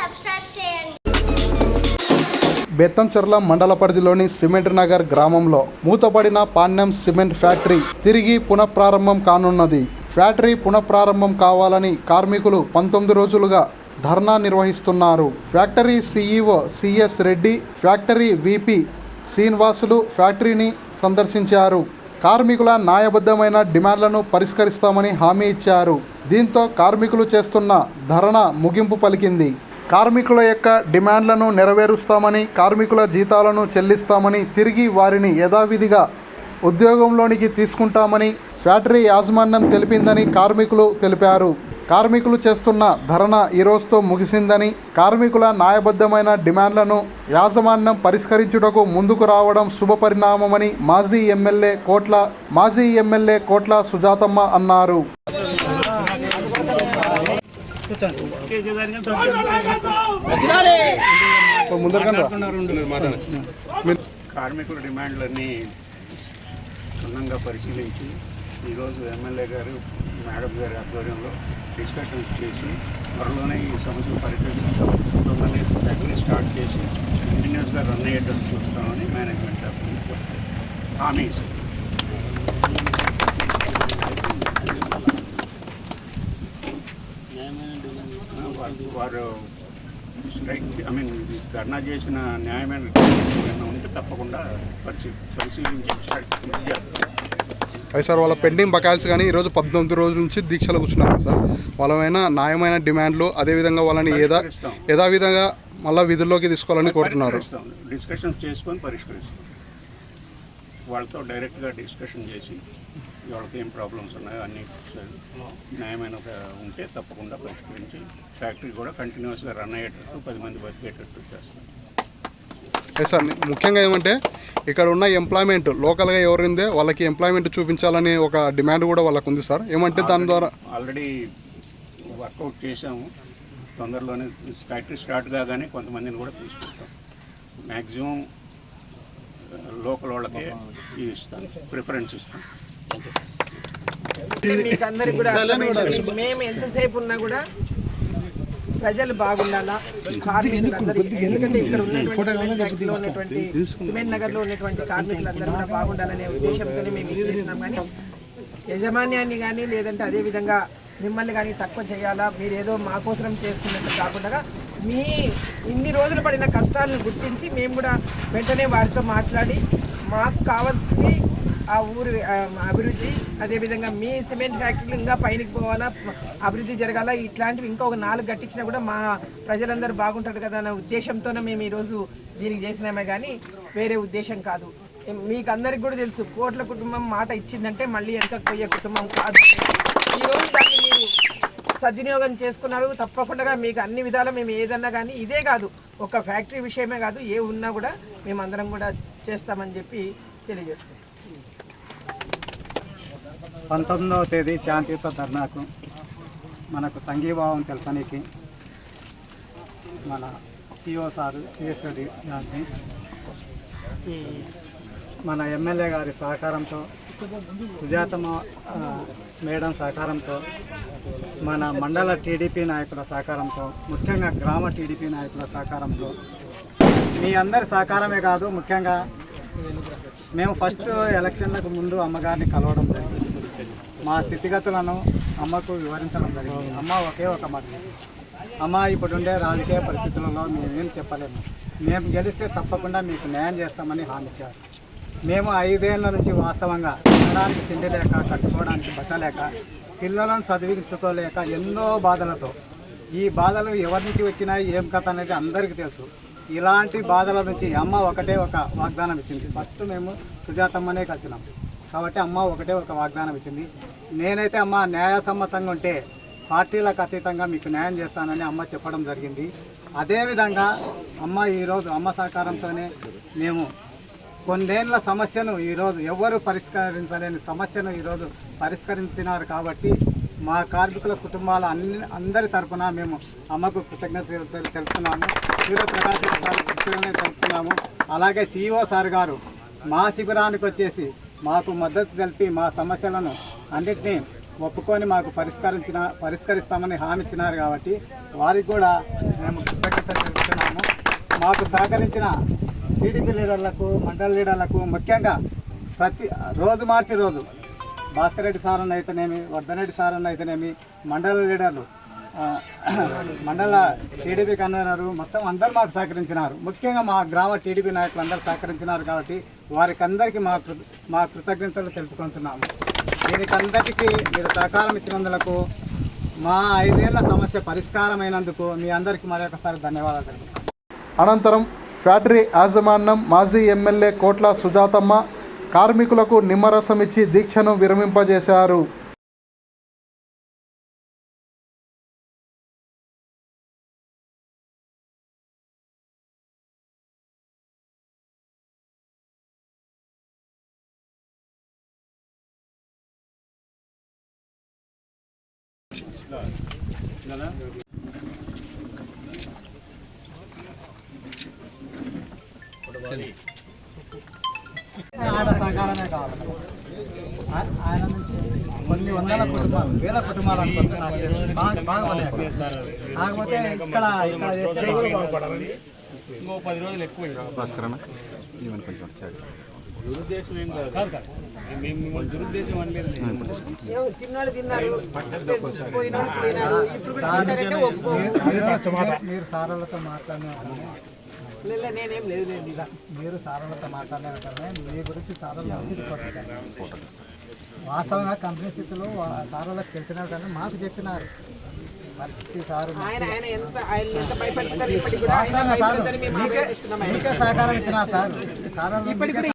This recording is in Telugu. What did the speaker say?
సబ్స్క్రైబ్ చేయండి. బెత్తంచెర్ల మండల పరిధిలోని సిమెంట్ నగర్ గ్రామంలో మూతపడిన పాణ్యం సిమెంట్ ఫ్యాక్టరీ తిరిగి పునఃప్రారంభం కానున్నది. ఫ్యాక్టరీ పునఃప్రారంభం కావాలని కార్మికులు పంతొమ్మిది రోజులుగా ధర్నా నిర్వహిస్తున్నారు. Factory CEO CS Reddy factory VP Srinivasulu ఫ్యాక్టరీని సందర్శించారు. కార్మికుల న్యాయబద్ధమైన డిమాండ్లను పరిష్కరిస్తామని హామీ ఇచ్చారు. దీంతో కార్మికులు చేస్తున్న ధరణ ముగింపు పలికింది. కార్మికుల యొక్క డిమాండ్లను నెరవేరుస్తామని కార్మికుల జీతాలను చెల్లిస్తామని తిరిగి వారిని యథావిధిగా ఉద్యోగంలోనికి తీసుకుంటామని ఫ్యాక్టరీ యాజమాన్యం తెలిపిందని కార్మికులు తెలిపారు. కార్మికులు చేస్తున్న ధరణ ఈరోజుతో ముగిసిందని కార్మికుల న్యాయబద్ధమైన డిమాండ్లను యాజమాన్యం పరిష్కరించుటకు ముందుకు రావడం శుభపరిణామమని మాజీ ఎమ్మెల్యే కోట్ల మాజీ ఎమ్మెల్యే కోట్ల సుజాతమ్మ అన్నారు. కార్మికుల డిమాండ్లన్నీ క్షుణ్ణంగా పరిశీలించి ఈరోజు ఎమ్మెల్యే గారు మేడం గారి ఆధ్వర్యంలో డిస్కషన్స్ చేసి త్వరలోనే ఈ పరిష్కరిస్తాం. తొందరనే ఫ్యాక్టరీ స్టార్ట్ చేసి కంటిన్యూస్గా రన్ అయ్యేటట్టు చూస్తామని మేనేజ్మెంట్ హామీ ఇస్తుంది. ఆ, వారు- స్ట్రైక్ ఐ మీన్ ధర్నా చేసిన న్యాయమైన ఉంటే తప్పకుండా పరిశీ పరిశీలించి అది సార్ వాళ్ళ పెండింగ్ బకాయిల్స్ కానీ ఈరోజు పద్దెనిమిది రోజుల నుంచి దీక్షలు కూర్చున్నారు సార్. వాళ్ళమైన న్యాయమైన డిమాండ్లు అదేవిధంగా వాళ్ళని ఏదా. యథావిధంగా మళ్ళీ విధుల్లోకి తీసుకోవాలని కోరుతున్నారు. డిస్కషన్ చేసుకొని పరిష్కరిస్తాం. వాళ్ళతో డైరెక్ట్గా డిస్కషన్ చేసి వాళ్ళకి ఏం ప్రాబ్లమ్స్ ఉన్నాయో అన్ని న్యాయమైన ఒక ఉంటే తప్పకుండా పరిష్కరించి ఫ్యాక్టరీ కూడా కంటిన్యూస్గా రన్ అయ్యేటట్టు పది మంది బతికేటట్టు చేస్తాం. అదే సార్ ముఖ్యంగా ఏమంటే ఇక్కడ ఉన్న ఎంప్లాయ్మెంట్ లోకల్గా ఎవరిందే వాళ్ళకి ఎంప్లాయ్మెంట్ చూపించాలని ఒక డిమాండ్ కూడా వాళ్ళకు ఉంది సార్ ఏమంటే దాని ద్వారా ఆల్రెడీ వర్కౌట్ చేసాము తొందరలోనే ఫ్యాక్టరీ స్టార్ట్ కాగానే కొంతమందిని కూడా తీసుకుంటాం మ్యాక్సిమం లోకల్ వాళ్ళకే ఇస్తాం. ప్రిఫరెన్స్ ఇస్తాం. మీకు అందరికి కూడా. మేము ఎంతసేపు ఉన్నా కూడా ప్రజలు బాగుండాలా? కార్మికులందరూ ఎందుకంటే ఇక్కడ ఉన్నటువంటి ఉన్నటువంటి సిమెంట్ నగర్లో ఉన్నటువంటి కార్మికులందరూ కూడా బాగుండాలనే ఉద్దేశంతోనే మేము ఇది చేస్తున్నాం. కానీ యజమాన్యాన్ని కానీ లేదంటే అదే విధంగా మిమ్మల్ని కానీ తక్కువ చేయాలా? మీరు ఏదో మా కోసం చేస్తున్నట్టు కాకుండా మీ ఇన్ని రోజులు పడిన కష్టాలను గుర్తించి మేము కూడా వెంటనే వారితో మాట్లాడి మాకు కావాల్సింది ఆ ఊరు అభివృద్ధి అదేవిధంగా మీ సిమెంట్ ఫ్యాక్టరీలు ఇంకా పైనకి పోవాలా? అభివృద్ధి జరగాల? ఇట్లాంటివి ఇంకా ఒక నాలుగు గట్టించినా కూడా మా ప్రజలందరూ బాగుంటారు కదా అనే ఉద్దేశంతోనే మేము ఈరోజు దీనికి చేసినామే కానీ వేరే ఉద్దేశం కాదు. మీకు అందరికి కూడా తెలుసు కోట్ల కుటుంబం మాట ఇచ్చిందంటే మళ్ళీ ఎంత పోయే కుటుంబం కాదు. ఈరోజు దాన్ని మీరు సద్వినియోగం చేసుకున్నారు తప్పకుండా మీకు అన్ని విధాలు మేము ఏదన్నా కానీ ఇదే కాదు ఒక ఫ్యాక్టరీ విషయమే కాదు ఏ ఉన్నా కూడా మేము అందరం కూడా చేస్తామని చెప్పి తెలియజేసుకుంటాం పంతొమ్మిదవ తేదీ శాంతియుత ధర్నాకు మనకు సంఘీభావం తెలపనికి మన సిఓ సారు సిఎస్ రెడ్డి గారిని మన ఎమ్మెల్యే గారి సహకారంతో సుజాతమ్మ మేడం సహకారంతో మన మండల టీడీపీ నాయకుల సహకారంతో ముఖ్యంగా గ్రామ టీడీపీ నాయకుల సహకారంతో మీ అందరి సహకారమే కాదు ముఖ్యంగా మేము ఫస్ట్ ఎలక్షన్లకు ముందు అమ్మగారిని కలవడం జరిగింది. మా స్థితిగతులను అమ్మకు వివరించడం జరిగింది. అమ్మ ఒకే ఒక మాట. అమ్మ ఇప్పుడుండే రాజకీయ పరిస్థితులలో మేమేం చెప్పలేము. మేము గెలిస్తే తప్పకుండా మీకు న్యాయం చేస్తామని హామీ ఇచ్చారు. మేము ఐదేళ్ళ నుంచి వాస్తవంగా తినడానికి తిండి లేక కట్టుకోవడానికి బట్ట లేక పిల్లలను చదివించుకోలేక ఎన్నో బాధలతో. ఈ బాధలు ఎవరి నుంచి వచ్చినాయి ఏం కథ అనేది అందరికీ తెలుసు. ఇలాంటి బాధల నుంచి అమ్మ ఒకటే ఒక వాగ్దానం ఇచ్చింది. ఫస్ట్ మేము సుజాతమ్మనే కలిసినాం. కాబట్టి అమ్మ ఒకటే ఒక వాగ్దానం ఇచ్చింది. నేనైతే అమ్మ న్యాయసమ్మతంగా ఉంటే పార్టీలకు అతీతంగా మీకు న్యాయం చేస్తానని అమ్మ చెప్పడం జరిగింది. అదేవిధంగా అమ్మ ఈరోజు అమ్మ సహకారంతోనే మేము కొన్నేళ్ళ సమస్యను ఈరోజు ఎవరు పరిష్కరించలేని సమస్యను ఈరోజు పరిష్కరించినారు కాబట్టి మా కార్మికుల కుటుంబాల అన్ని అందరి తరఫున మేము అమ్మకు కృతజ్ఞతలు తెలుపుతున్నాము. సూర్యప్రకాశ్ సార్ తెలుపుతున్నాము. అలాగే సిఇఓ సార్ గారు మా శిబిరానికి వచ్చేసి మాకు మద్దతు తెలిపి మా సమస్యలను అన్నిటినీ ఒప్పుకొని మాకు పరిష్కరించిన పరిష్కరిస్తామని హామీ ఇచ్చినారు కాబట్టి వారికి కూడా మేము కృతజ్ఞత కృతజ్ఞతలు తెలుపుతున్నాము. మాకు సహకరించిన టీడీపీ లీడర్లకు మండల లీడర్లకు ముఖ్యంగా ప్రతి రోజు మార్చి రోజు భాస్కర్ రెడ్డి సార్ అన్న అయితేనేమి వర్ధనరెడ్డి సార్ అన్న అయితేనేమి మండల లీడర్లు మండల టీడీపీ కన్వీనరు మొత్తం అందరూ మాకు సహకరించినారు. ముఖ్యంగా మా గ్రామ టీడీపీ నాయకులు అందరూ సహకరించినారు కాబట్టి వారికి అందరికీ మా కృ మా కృతజ్ఞతలు తెలుపుకుంటున్నాము. దీనికి మీరు సహకారం ఇచ్చినందులకు మా ఐదేళ్ళ సమస్య పరిష్కారమైనందుకు మీ అందరికీ మరొకసారి ధన్యవాదాలు అనంతరం ఫ్యాక్టరీ యాజమాన్యం మాజీ ఎమ్మెల్యే కోట్ల సుజాతమ్మ కార్మికులకు నిమ్మరసం ఇచ్చి దీక్షను విరమింపజేశారు. ఆయన సహకారమే కావాలి ఆ- ఆయన నుంచి కొన్ని వందల కుటుంబాలు వేల కుటుంబాలు అనుకోవచ్చు నాకు తెలుసు. బాగా బాగా. కాకపోతే ఇక్కడ ఇక్కడ చేస్తే ఏమో తిన్నోళ్ళు తిన్నారు పోయినోళ్ళు తింటారంటే ఒప్పుకో మీరు- సారాలతో మాట్లాడిన నేనేం లేదు మీరు సారాలతో మాట్లాడిన మీ గురించి సారాలు. వాస్తవంగా కంపెనీ స్థితిలో సారాలకు తెలిసిన వెంటనే మాకు చెప్పినారు. సారు సార్ మేము మీకే సహకారం ఇచ్చినారు సార్. కూడా